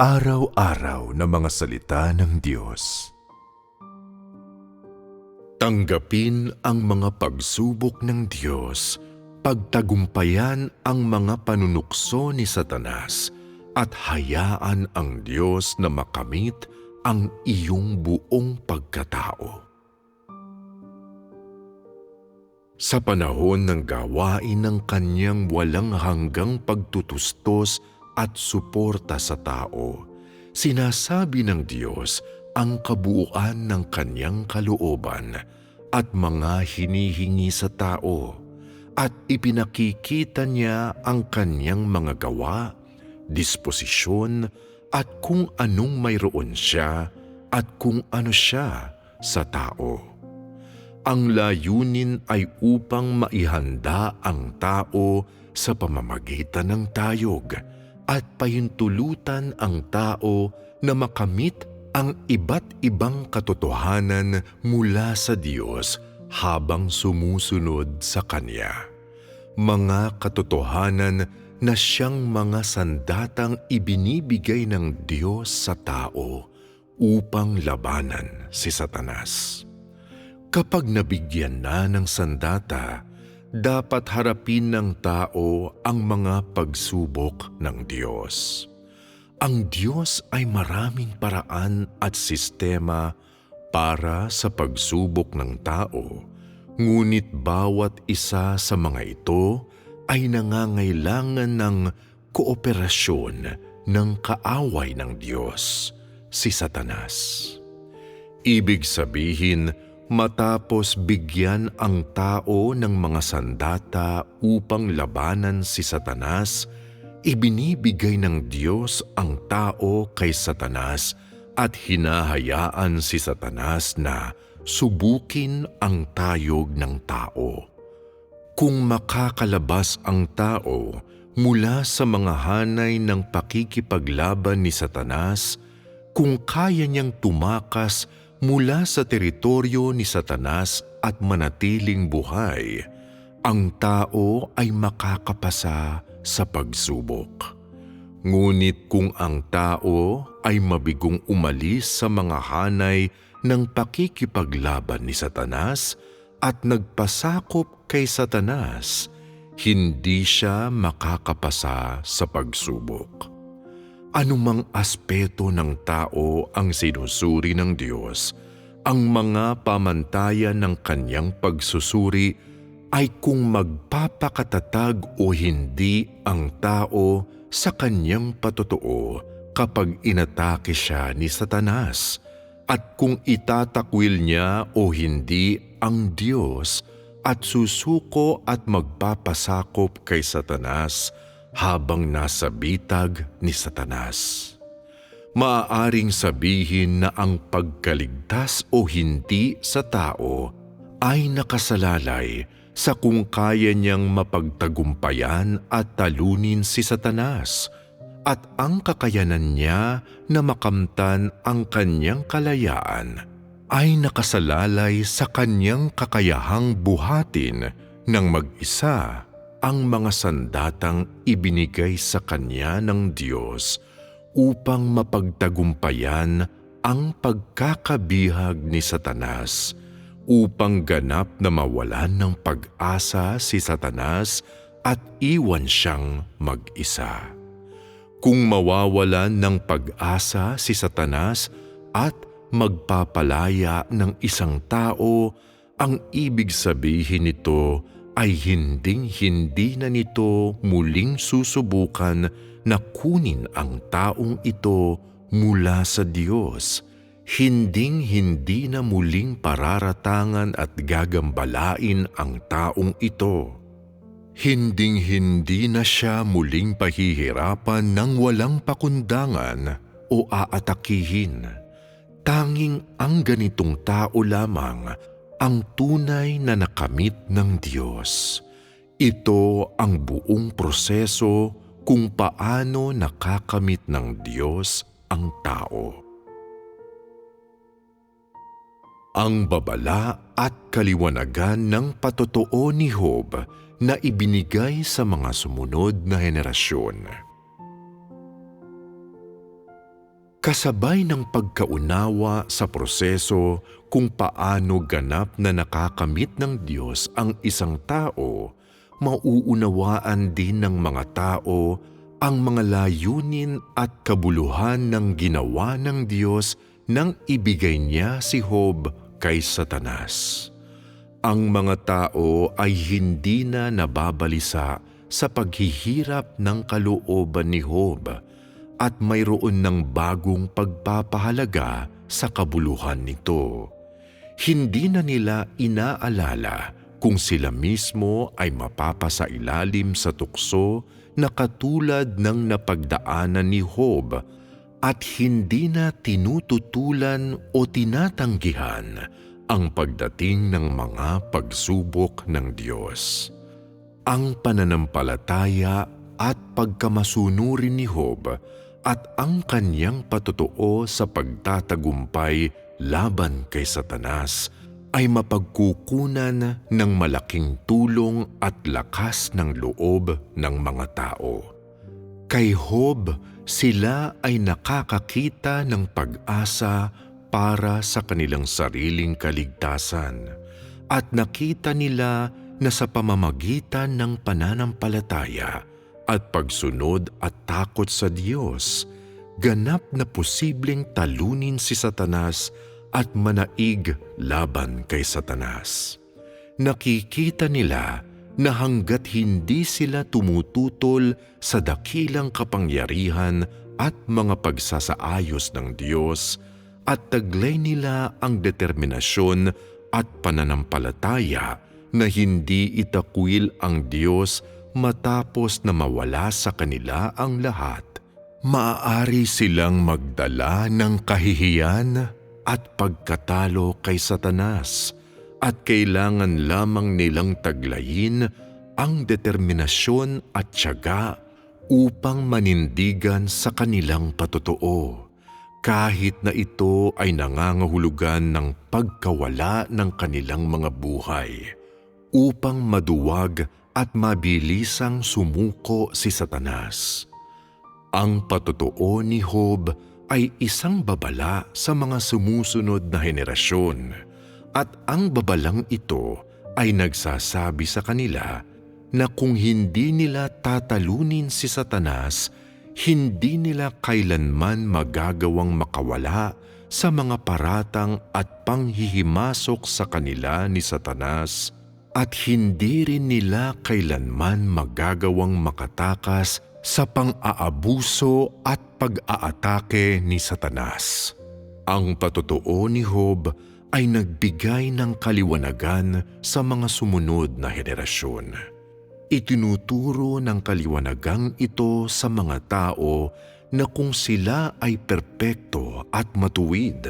Araw-araw na mga salita ng Diyos. Tanggapin ang mga pagsubok ng Diyos, pagtagumpayan ang mga panunukso ni Satanas, at hayaan ang Diyos na makamit ang iyong buong pagkatao. Sa panahon ng gawain ng kanyang walang hanggang pagtutustos at suporta sa tao, sinasabi ng Diyos ang kabuuan ng kanyang kalooban at mga hinihingi sa tao at ipinakikita niya ang kanyang mga gawa, disposisyon at kung anong mayroon siya at kung ano siya sa tao. Ang layunin ay upang maihanda ang tao sa pamamagitan ng tayog at pahintulutan ang tao na makamit ang iba't ibang katotohanan mula sa Diyos habang sumusunod sa Kanya. Mga katotohanan na siyang mga sandatang ibinibigay ng Diyos sa tao upang labanan si Satanas. Kapag nabigyan na ng sandata, dapat harapin ng tao ang mga pagsubok ng Diyos. Ang Diyos ay maraming paraan at sistema para sa pagsubok ng tao, ngunit bawat isa sa mga ito ay nangangailangan ng kooperasyon ng kaaway ng Diyos, si Satanas. Ibig sabihin, matapos bigyan ang tao ng mga sandata upang labanan si Satanas, ibinibigay ng Diyos ang tao kay Satanas at hinahayaan si Satanas na subukin ang tayog ng tao. Kung makakalabas ang tao mula sa mga hanay ng pakikipaglaban ni Satanas, kung kaya niyang tumakas mula sa teritoryo ni Satanas at manatiling buhay, ang tao ay makakapasa sa pagsubok. Ngunit kung ang tao ay mabigong umalis sa mga hanay ng pakikipaglaban ni Satanas at nagpasakop kay Satanas, hindi siya makakapasa sa pagsubok anumang aspeto ng tao ang sinusuri ng Diyos, ang mga pamantayan ng kanyang pagsusuri ay kung magpapakatatag o hindi ang tao sa kanyang patotoo kapag inatake siya ni Satanas. At kung itatakwil niya o hindi ang Diyos at susuko at magpapasakop kay Satanas habang nasa bitag ni Satanas. Maaaring sabihin na ang pagkaligtas o hindi sa tao ay nakasalalay sa kung kaya niyang mapagtagumpayan at talunin si Satanas at ang kakayanan niya na makamtan ang kanyang kalayaan ay nakasalalay sa kanyang kakayahang buhatin ng mag-isa ang mga sandatang ibinigay sa kanya ng Diyos upang mapagtagumpayan ang pagkakabihag ni Satanas upang ganap na mawalan ng pag-asa si Satanas at iwan siyang mag-isa. Kung mawawalan ng pag-asa si Satanas at magpapalaya ng isang tao, ang ibig sabihin nito ay hinding-hindi na nito muling susubukan na kunin ang taong ito mula sa Diyos. Hinding-hindi na muling pararatangan at gagambalain ang taong ito. Hinding-hindi na siya muling pahihirapan ng walang pakundangan o aatakihin. Tanging ang ganitong tao lamang ang tunay na nakamit ng Diyos. Ito ang buong proseso kung paano nakakamit ng Diyos ang tao. Ang babala at kaliwanagan ng patotoo ni Job na ibinigay sa mga sumunod na henerasyon. Kasabay ng pagkaunawa sa proseso kung paano ganap na nakakamit ng Diyos ang isang tao, mauunawaan din ng mga tao ang mga layunin at kabuluhan ng ginawa ng Diyos nang ibigay niya si Job kay Satanas. Ang mga tao ay hindi na nababalisa sa paghihirap ng kalooban ni Job at mayroon ng bagong pagpapahalaga sa kabuluhan nito. Hindi na nila inaalala kung sila mismo ay mapapasailalim sa tukso na katulad ng napagdaanan ni Job at hindi na tinututulan o tinatanggihan ang pagdating ng mga pagsubok ng Diyos. Ang pananampalataya at pagkamasunurin ni Job at ang kanyang patotoo sa pagtatagumpay laban kay Satanas ay mapagkukunan ng malaking tulong at lakas ng loob ng mga tao. Kay Job, sila ay nakakakita ng pag-asa para sa kanilang sariling kaligtasan at nakita nila na sa pamamagitan ng pananampalataya at pagsunod at takot sa Diyos, ganap na posibleng talunin si Satanas at manaig laban kay Satanas. Nakikita nila na hanggat hindi sila tumututol sa dakilang kapangyarihan at mga pagsasaayos ng Diyos at taglay nila ang determinasyon at pananampalataya na hindi itakwil ang Diyos matapos na mawala sa kanila ang lahat, maaari silang magdala ng kahihiyan at pagkatalo kay Satanas at kailangan lamang nilang taglayin ang determinasyon at tiyaga upang manindigan sa kanilang patotoo kahit na ito ay nangangahulugan ng pagkawala ng kanilang mga buhay upang maduwag at mabilisang sumuko si Satanas. Ang patotoo ni Job ay isang babala sa mga sumusunod na henerasyon. At ang babalang ito ay nagsasabi sa kanila na kung hindi nila tatalunin si Satanas, hindi nila kailanman magagawang makawala sa mga paratang at panghihimasok sa kanila ni Satanas. At hindi rin nila kailanman magagawang makatakas sa pang-aabuso at pag-aatake ni Satanas. Ang patotoo ni Job ay nagbigay ng kaliwanagan sa mga sumunod na henerasyon. Itinuturo ng kaliwanagang ito sa mga tao na kung sila ay perpekto at matuwid,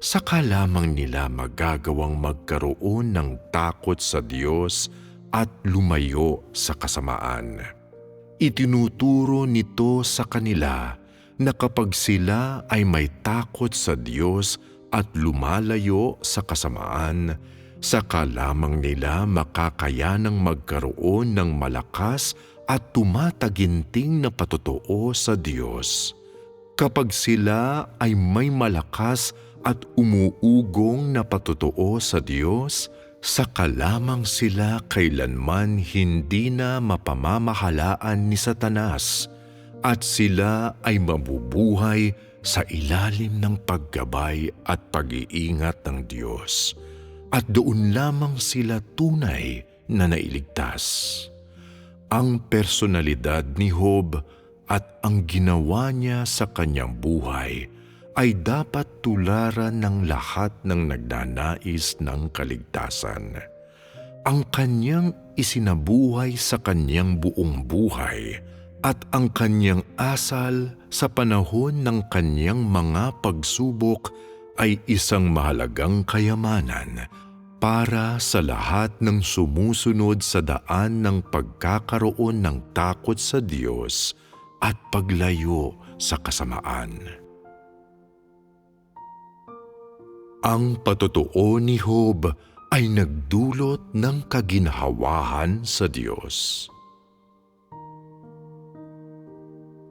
saka lamang nila magagawang magkaroon ng takot sa Diyos at lumayo sa kasamaan. Itinuturo nito sa kanila na kapag sila ay may takot sa Diyos at lumalayo sa kasamaan, saka lamang nila makakayanang magkaroon ng malakas at tumataginting na patotoo sa Diyos. Kapag sila ay may malakas at umuugong na patotoo sa Diyos, saka lamang sila kailanman hindi na mapamamahalaan ni Satanas at sila ay mabubuhay sa ilalim ng paggabay at pag-iingat ng Diyos at doon lamang sila tunay na nailigtas. Ang personalidad ni Job at ang ginawa niya sa kanyang buhay ay dapat tularan ng lahat ng nagnanais ng kaligtasan. Ang kanyang isinabuhay sa kanyang buong buhay at ang kanyang asal sa panahon ng kanyang mga pagsubok ay isang mahalagang kayamanan para sa lahat ng sumusunod sa daan ng pagkakaroon ng takot sa Diyos at paglayo sa kasamaan. Ang patotoo ni Job ay nagdulot ng kaginhawahan sa Diyos.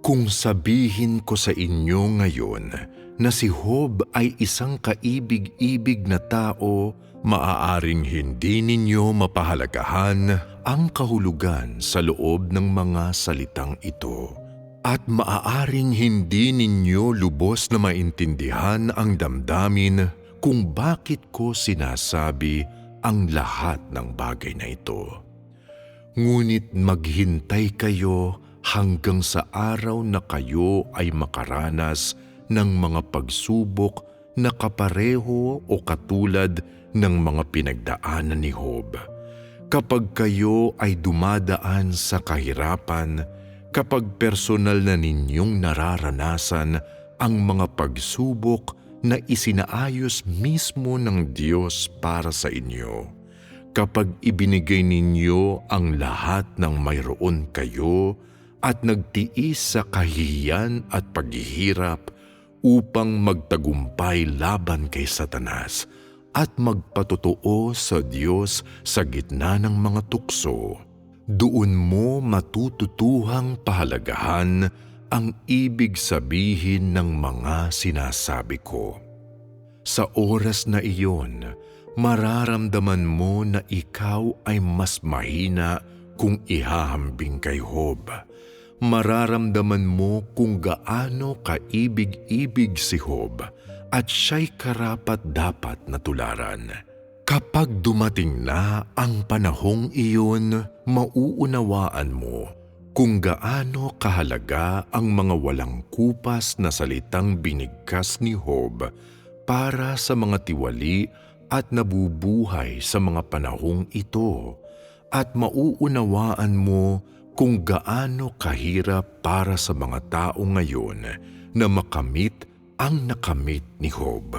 Kung sabihin ko sa inyo ngayon na si Job ay isang kaibig-ibig na tao, maaaring hindi ninyo mapahalagahan ang kahulugan sa loob ng mga salitang ito. At maaaring hindi ninyo lubos na maintindihan ang damdamin kung bakit ko sinasabi ang lahat ng bagay na ito. Ngunit maghintay kayo hanggang sa araw na kayo ay makaranas ng mga pagsubok na kapareho o katulad ng mga pinagdaanan ni Job. Kapag kayo ay dumadaan sa kahirapan, kapag personal na ninyong nararanasan ang mga pagsubok na isinaayos mismo ng Diyos para sa inyo, kapag ibinigay ninyo ang lahat ng mayroon kayo at nagtiis sa kahihiyan at paghihirap upang magtagumpay laban kay Satanas at magpatotoo sa Diyos sa gitna ng mga tukso, doon mo matututuhang pahalagahan ang ibig sabihin ng mga sinasabi ko. Sa oras na iyon, mararamdaman mo na ikaw ay mas mahina kung ihahambing kay Job mararamdaman mo kung gaano kaibig-ibig si Job at siya'y karapat dapat na tularan. Kapag dumating na ang panahong iyon, mauunawaan mo kung gaano kahalaga ang mga walang kupas na salitang binigkas ni Job para sa mga tiwali at nabubuhay sa mga panahong ito at mauunawaan mo kung gaano kahirap para sa mga tao ngayon na makamit ang nakamit ni Job.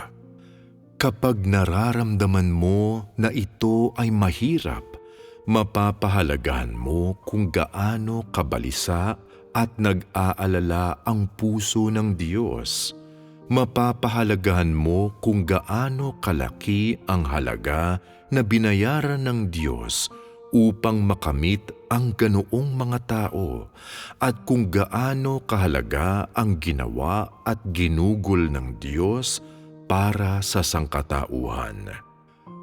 Kapag nararamdaman mo na ito ay mahirap, mapapahalagahan mo kung gaano kabalisa at nag-aalala ang puso ng Diyos. Mapapahalagahan mo kung gaano kalaki ang halaga na binayaran ng Diyos upang makamit ang ganoong mga tao at kung gaano kahalaga ang ginawa at ginugol ng Diyos para sa sangkatauhan.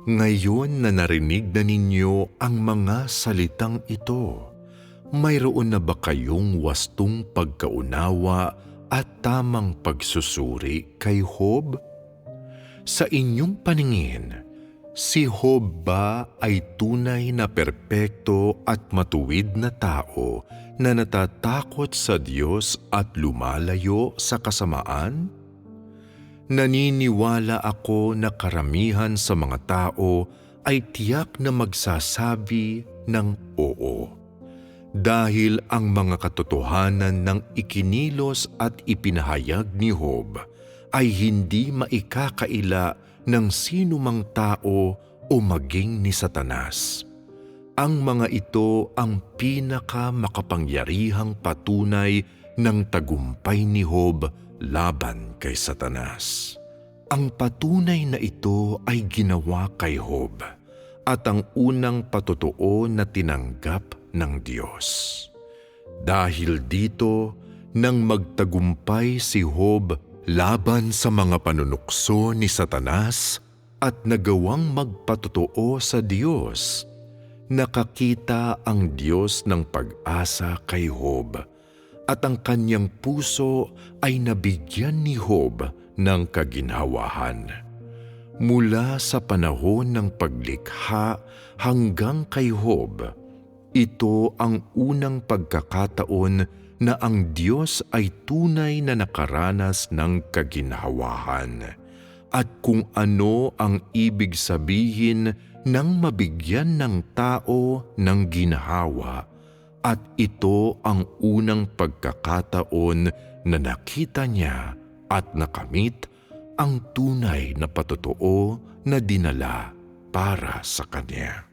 Ngayon na narinig na ninyo ang mga salitang ito, mayroon na ba kayong wastong pagkaunawa at tamang pagsusuri kay Job? Sa inyong paningin, Si Job ba ay tunay na perpekto at matuwid na tao na natatakot sa Diyos at lumalayo sa kasamaan? Naniniwala ako na karamihan sa mga tao ay tiyak na magsasabi ng oo. Dahil ang mga katotohanan ng ikinilos at ipinahayag ni Job ay hindi maikakaila ng sino mang tao o maging ni Satanas. Ang mga ito ang pinaka makapangyarihang patunay ng tagumpay ni Job laban kay Satanas. Ang patunay na ito ay ginawa kay Job at ang unang patotoo na tinanggap ng Diyos. Dahil dito, nang magtagumpay si Job laban sa mga panunukso ni Satanas at nagawang magpatotoo sa Diyos. Nakakita ang Diyos ng pag-asa kay Job at ang kanyang puso ay nabigyan ni Job ng kaginhawahan. Mula sa panahon ng paglikha hanggang kay Job, ito ang unang pagkakataon na ang Diyos ay tunay na nakaranas ng kaginhawahan at kung ano ang ibig sabihin ng mabigyan ng tao ng ginhawa at ito ang unang pagkakataon na nakita niya at nakamit ang tunay na patotoo na dinala para sa kanya.